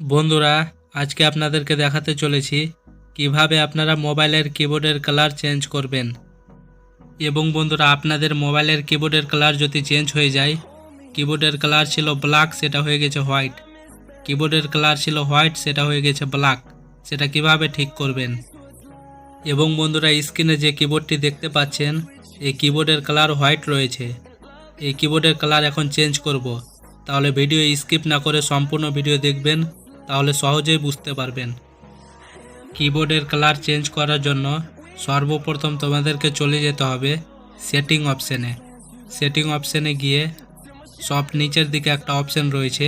বন্ধুরা, আজকে আপনাদেরকে দেখাতে চলেছি কীভাবে আপনারা মোবাইলের কিবোর্ডের কালার চেঞ্জ করবেন। এবং বন্ধুরা, আপনাদের মোবাইলের কিবোর্ডের কালার যদি চেঞ্জ হয়ে যায়, কিবোর্ডের কালার ছিল ব্ল্যাক, সেটা হয়ে গেছে হোয়াইট। কিবোর্ডের কালার ছিল হোয়াইট, সেটা হয়ে গেছে ব্ল্যাক। সেটা কীভাবে ঠিক করবেন? এবং বন্ধুরা, স্ক্রিনে যে কিবোর্ডটি দেখতে পাচ্ছেন, এই কিবোর্ডের কালার হোয়াইট রয়েছে। এই কিবোর্ডের কালার এখন চেঞ্জ করব। তাহলে ভিডিও স্কিপ না করে সম্পূর্ণ ভিডিও দেখবেন। তাহলে সহজেই বুঝতে পারবেন। কিবোর্ডের কালার চেঞ্জ করার জন্য সর্বপ্রথম তোমাদেরকে চলে যেতে হবে সেটিং অপশানে সেটিং অপশানে গিয়ে সব নিচের দিকে একটা অপশান রয়েছে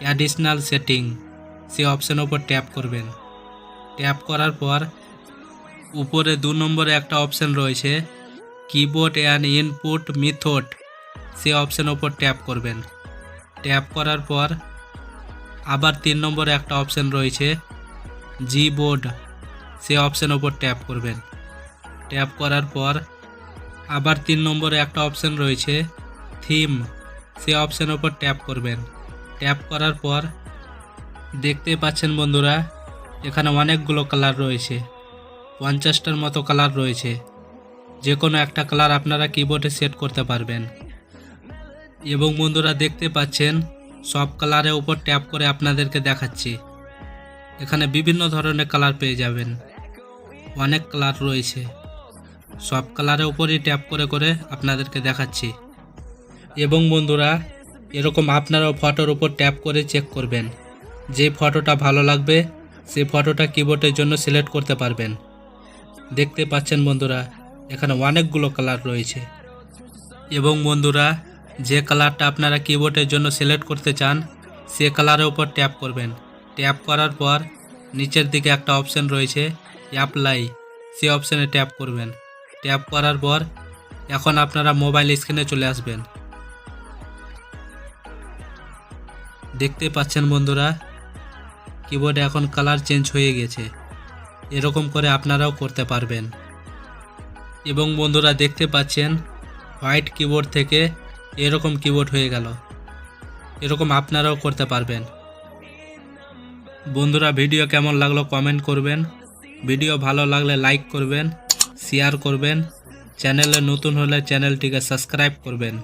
অ্যাডিশনাল সেটিং সেই অপশানের ওপর ট্যাপ করবেন। ট্যাপ করার পর উপরে দু নম্বরে একটা অপশান রয়েছে কিবোর্ড অ্যান্ড ইনপুট মিথড সেই অপশানের ওপর ট্যাপ করবেন। ট্যাপ করার পর আবার তিন নম্বরে একটা অপশান রয়েছে। জি বোর্ড সে অপশান ওপর ট্যাপ করবেন। ট্যাপ করার পর আবার তিন নম্বরে একটা অপশান রয়েছে থিম সে অপশান ওপর ট্যাপ করবেন। ট্যাপ করার পর দেখতে পাচ্ছেন বন্ধুরা, এখানে অনেকগুলো কালার রয়েছে। পঞ্চাশটার মতো কালার রয়েছে। যে কোনো একটা কালার আপনারা কিবোর্ডে সেট করতে পারবেন। এবং বন্ধুরা দেখতে পাচ্ছেন সব কালারের উপর ট্যাপ করে আপনাদেরকে দেখাচ্ছি। এখানে বিভিন্ন ধরনের কালার পেয়ে যাবেন। অনেক কালার রয়েছে। সব কালারের উপরই ট্যাপ করে করে আপনাদেরকে দেখাচ্ছি। এবং বন্ধুরা, এরকম আপনারাও ফটোর উপর ট্যাপ করে চেক করবেন। যে ফটোটা ভালো লাগবে সেই ফটোটা কিবোর্ডের জন্য সিলেক্ট করতে পারবেন। দেখতে পাচ্ছেন বন্ধুরা, এখানে অনেকগুলো কালার রয়েছে। এবং বন্ধুরা যে কালারটা আপনারা কিবোর্ডের জন্য সিলেক্ট করতে চান, সে কালারের উপর ট্যাপ করবেন। ট্যাপ করার পর নিচের দিকে একটা অপশান রয়েছে অ্যাপ্লাই সে অপশানে ট্যাপ করবেন। ট্যাপ করার পর এখন আপনারা মোবাইল স্ক্রিনে চলে আসবেন। দেখতে পাচ্ছেন বন্ধুরা কিবোর্ডে এখন কালার চেঞ্জ হয়ে গেছে। এরকম করে আপনারাও করতে পারবেন। এবং বন্ধুরা দেখতে পাচ্ছেন হোয়াইট কিবোর্ড থেকে এরকম কিবোর্ড হয়ে গেল। এরকম আপনারাও করতে পারবেন। বন্ধুরা ভিডিও কেমন লাগল কমেন্ট করবেন। ভিডিও ভালো লাগলে লাইক করবেন শেয়ার করবেন। চ্যানেলে নতুন হলে চ্যানেলটিকে সাবস্ক্রাইব করবেন।